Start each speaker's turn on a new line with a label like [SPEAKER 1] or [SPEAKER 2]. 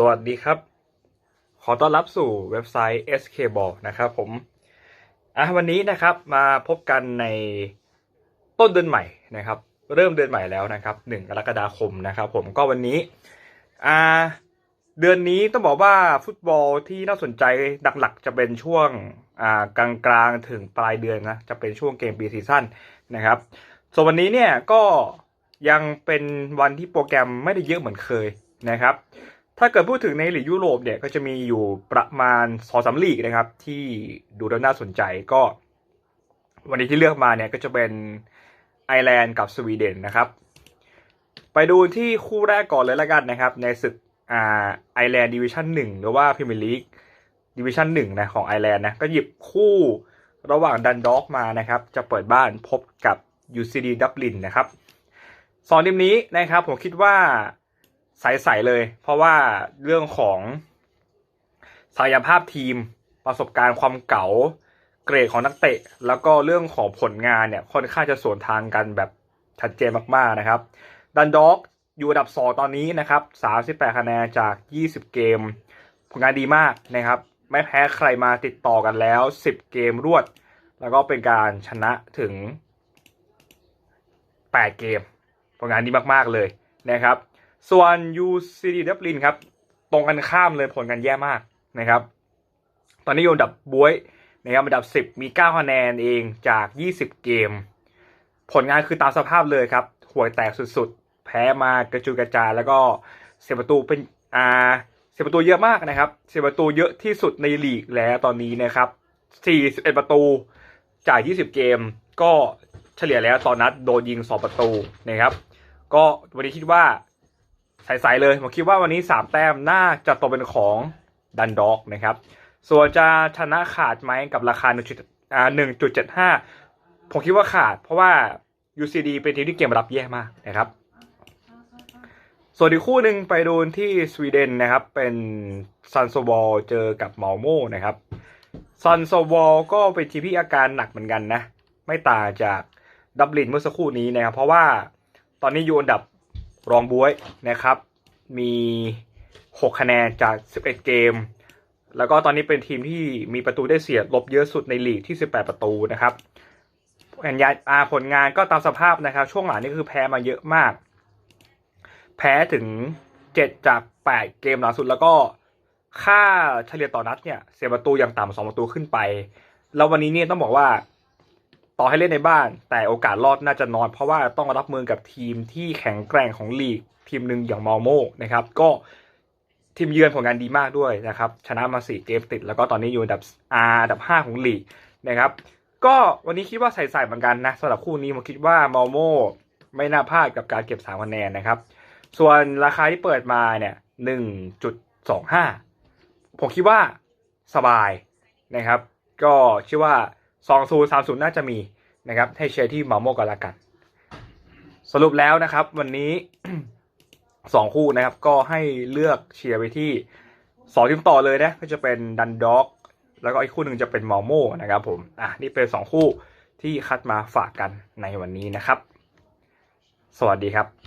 [SPEAKER 1] สวัสดีครับ ขอต้อนรับสู่เว็บไซต์ SK Ball นะครับผมอะวันนี้นะครับมาพบกันในต้นเดือนใหม่นะครับ เริ่มเดือนใหม่แล้วนะครับ1กรกฎาคมนะครับผมก็วันนี้อ่าเดือนนี้ต้องบอกว่าฟุตบอลที่น่าสนใจหลักๆจะเป็นช่วงอ่ากลางๆถึงปลายเดือนนะจะเป็นช่วงเกมปีซีซั่นนะครับส่วนวันนี้เนี่ยก็ยังเป็นวันที่โปรแกรมไม่ได้เยอะเหมือนเคยนะครับ ถ้าเกิดพูดถึงในลีกยุโรปเนี่ยก็จะมีอยู่ประมาณสองสามลีกนะครับ ที่ดูแล้วน่าสนใจก็ วันนี้ที่เลือกมาเนี่ยก็จะเป็นไอร์แลนด์กับสวีเดนนะครับ ไปดูที่คู่แรกก่อนเลยละกันนะครับ ในศึกอ่าไอร์แลนด์ดิวิชั่นหนึ่งหรือว่าพรีเมียร์ลีกดิวิชั่นหนึ่งนะของไอร์แลนด์นะก็หยิบคู่ระหว่างดันด็อกมานะครับ จะเปิดบ้านพบกับ UCD ดับลินนะครับสองทีมนี้นะครับผมคิดว่า ใสๆเลย เพราะว่าเรื่องของศักยภาพทีม ประสบการณ์ความเก๋าเกรดของนักเตะ แล้วก็เรื่องของผลงานเนี่ยค่อนข้างจะสวนทางกันแบบชัดเจนมากๆนะครับ ดันด็อกอยู่อันดับ 2 ตอนนี้นะครับ 38 คะแนนจาก 20 เกม ผลงานดีมากนะครับ ไม่แพ้ใครมาติดต่อกันแล้ว 10 เกมรวด แล้วก็เป็นการชนะถึง 8 เกม ผลงานดีมากๆเลยนะครับ ส่วน UCD ดับลินครับ ตรงกันข้ามเลยผลงานแย่มากนะครับ ตอนนี้อยู่อันดับบวยนะครับอันดับ 10 มี 9 คะแนนเองจาก 20 เกม ผลงานคือตามสภาพเลยครับห่วยแตกสุดๆ แพ้มากระจุยกระจายแล้วก็เสียประตูเป็นอ่าเสียประตูเยอะมากนะครับ เสียประตูเยอะที่สุดในลีกแล้วตอนนี้นะครับ 41 ประตูจาก 20 เกม ก็เฉลี่ยแล้วตอนนัดโดนยิง 2 ประตูนะครับ ก็วันนี้คิดว่า ใสๆเลย ผมคิดว่าวันนี้ 3 แต้มน่าจะตกเป็นของดันด็อกนะครับ ส่วนจะชนะขาดไหมกับราคา 1.75 ผมคิดว่าขาด เพราะว่า UCD เป็นทีมที่เกมรับแย่มากนะครับ ส่วนอีกคู่หนึ่งไปดูที่สวีเดนนะครับ เป็นซันโซวอลเจอกับเมาโมนะครับซันโซวอลก็เป็นทีมที่อาการหนักเหมือนกันนะ ไม่ต่างจากดับลินเมื่อสักครู่นี้นะครับ เพราะว่าตอนนี้อยู่อันดับ รองบวยนะครับ มี 6 คะแนนจาก 11 เกม แล้วก็ตอนนี้เป็นทีมที่มีประตูได้เสียลบเยอะสุดในลีกที่ 18 ประตูนะครับผลงานอาผลงานก็ตามสภาพนะครับ ช่วงหลังนี่คือแพ้มาเยอะมาก แพ้ถึง 7 จาก 8 เกมหลังสุดแล้วก็ค่าเฉลี่ยต่อนัดเนี่ยเสียประตูอย่างต่ำสองประตูขึ้นไป แล้ววันนี้เนี่ยต้องบอกว่า ต่อให้เล่นในบ้าน แต่โอกาสรอดน่าจะน้อยเพราะว่าต้องรับมือกับทีมที่แข็งแกร่งของลีก ทีมหนึ่งอย่างมอลโมนะครับ ก็ทีมเยือนผลงานดีมากด้วยนะครับ ชนะมา4เกมติด แล้วก็ตอนนี้อยู่อันดับอาอันดับ5ของลีกนะครับ ก็วันนี้คิดว่าใส่ๆเหมือนกันนะสำหรับคู่นี้ผมคิดว่ามอลโมไม่น่าพลาดกับการเก็บ3คะแนนนะครับ ส่วนราคาที่เปิดมาเนี่ย1.25ผมคิดว่าสบายนะครับ ก็เชื่อว่า 20 30น่าจะมีนะครับ ให้เชียร์ที่มาโมกันละกัน สรุปแล้วนะครับ วันนี้สองคู่นะครับ ก็ให้เลือกเชียร์ไปที่สองทีมต่อเลยนะก็จะเป็นดันด็อก แล้วก็อีกคู่หนึ่งจะเป็นมอโมนะครับ ผมอะนี่เป็นสองคู่ที่คัดมาฝากกันในวันนี้นะครับ สวัสดีครับ